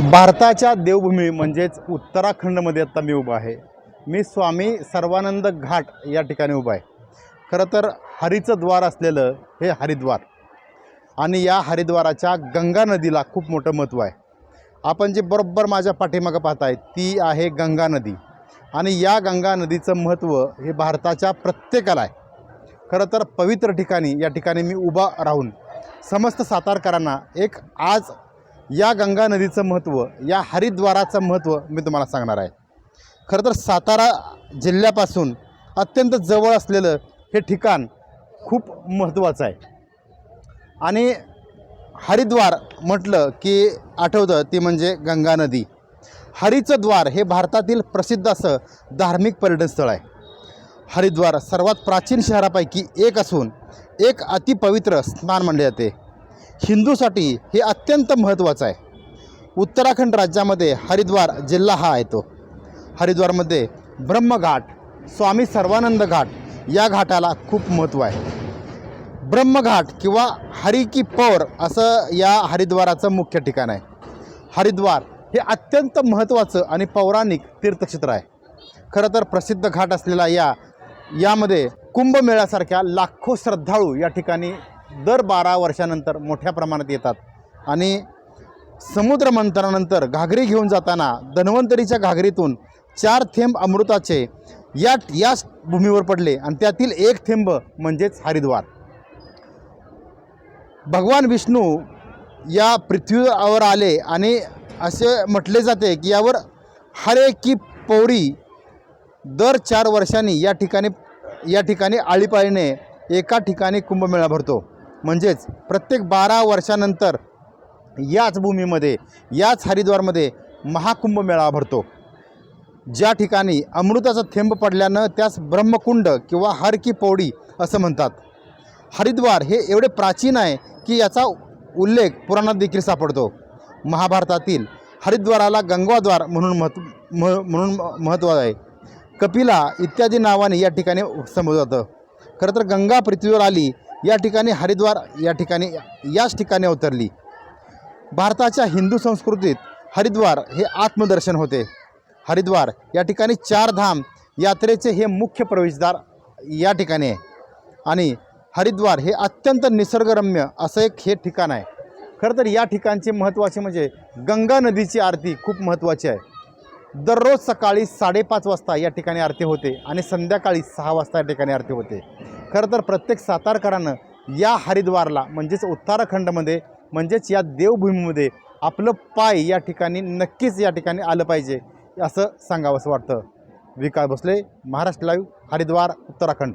भारताच्या देवभूमी म्हणजेच उत्तराखंडमध्ये आत्ता मी उभा आहे. मी स्वामी सर्वानंद घाट या ठिकाणी उभा आहे. खरं तर हरीचं द्वार असलेलं हे हरिद्वार आणि या हरिद्वाराच्या गंगा नदीला खूप मोठं महत्त्व आहे. आपण जे बरोबर माझ्या पाठीमागं पाहताय ती आहे गंगा नदी. आणि या गंगा नदीचं महत्त्व हे भारताच्या प्रत्येकाला आहे. खरं तर पवित्र ठिकाणी या ठिकाणी मी उभा राहून समस्त सातारकरांना एक आज या गंगा नदीचं महत्त्व या हरिद्वाराचं महत्त्व मी तुम्हाला सांगणार आहे. खरं तर सातारा जिल्ह्यापासून अत्यंत जवळ असलेलं हे ठिकाण खूप महत्त्वाचं आहे. आणि हरिद्वार म्हटलं की आठवतं ती म्हणजे गंगा नदी. हरीचं द्वार हे भारतातील प्रसिद्ध असं धार्मिक पर्यटनस्थळ आहे. हरिद्वार सर्वात प्राचीन शहरापैकी एक असून एक अतिपवित्र स्नान मानले जाते. हिंदूसाठी हे अत्यंत महत्त्वाचं आहे. उत्तराखंड राज्यामध्ये हरिद्वार जिल्हा हा आहे तो हरिद्वारमध्ये ब्रह्मघाट स्वामी सर्वानंद घाट या घाटाला खूप महत्त्व आहे. ब्रह्मघाट किंवा हरी की पौर असं या हरिद्वाराचं मुख्य ठिकाण आहे. हरिद्वार हे अत्यंत महत्त्वाचं आणि पौराणिक तीर्थक्षेत्र आहे. खरं तर प्रसिद्ध घाट असलेला या यामध्ये कुंभमेळ्यासारख्या लाखो श्रद्धाळू या ठिकाणी दर बारा वर्षानंतर मोठ्या प्रमाणात येतात. आणि समुद्र मंथनानंतर घागरी घेऊन जाताना धन्वंतरीच्या घागरीतून चार थेंब अमृताचे या याच भूमीवर पडले आणि त्यातील एक थेंब म्हणजेच हरिद्वार. भगवान विष्णू या पृथ्वीवर आले आणि असे म्हटले जाते की यावर हरे की पौरी दर चार वर्षांनी या ठिकाणी या ठिकाणी आळीपाळीने एका ठिकाणी कुंभमेळा भरतो. म्हणजेच प्रत्येक बारा वर्षानंतर याच भूमीमध्ये याच हरिद्वारमध्ये महाकुंभमेळा भरतो. ज्या ठिकाणी अमृताचा थेंब पडल्यानं त्यास ब्रह्मकुंड किंवा हर की पौडी असं म्हणतात. हरिद्वार हे एवढे प्राचीन आहे की याचा उल्लेख पुराणात देखील सापडतो. महाभारतातील हरिद्वाराला गंगाद्वार म्हणून महत्त्व म म्हणून महत्त्व आहे. कपिला इत्यादी नावाने या ठिकाणी समजलं जातं. खरं तर गंगा पृथ्वीवर आली या ठिकाणी हरिद्वार या ठिकाणी याच ठिकाणी अवतरली. भारताच्या हिंदू संस्कृतीत हरिद्वार हे आत्मदर्शन होते. हरिद्वार या ठिकाणी चार धाम यात्रेचे हे मुख्य प्रवेशद्वार या ठिकाणी आहे. आणि हरिद्वार हे अत्यंत निसर्गरम्य असं एक हे ठिकाण आहे. खरं तर या ठिकाणचे महत्त्वाचे म्हणजे गंगा नदीची आरती खूप महत्त्वाची आहे. दररोज सकाळी साडेपाच वाजता या ठिकाणी आरती होते आणि संध्याकाळी सहा वाजता या ठिकाणी आरती होते. खरं तर प्रत्येक सातारकरानं या हरिद्वारला म्हणजेच उत्तराखंडमध्ये म्हणजेच या देवभूमीमध्ये आपलं पाय या ठिकाणी नक्कीच या ठिकाणी आलं पाहिजे असं सांगावंसं वाटतं. विकास भोसले महाराष्ट्र लाईव्ह हरिद्वार उत्तराखंड.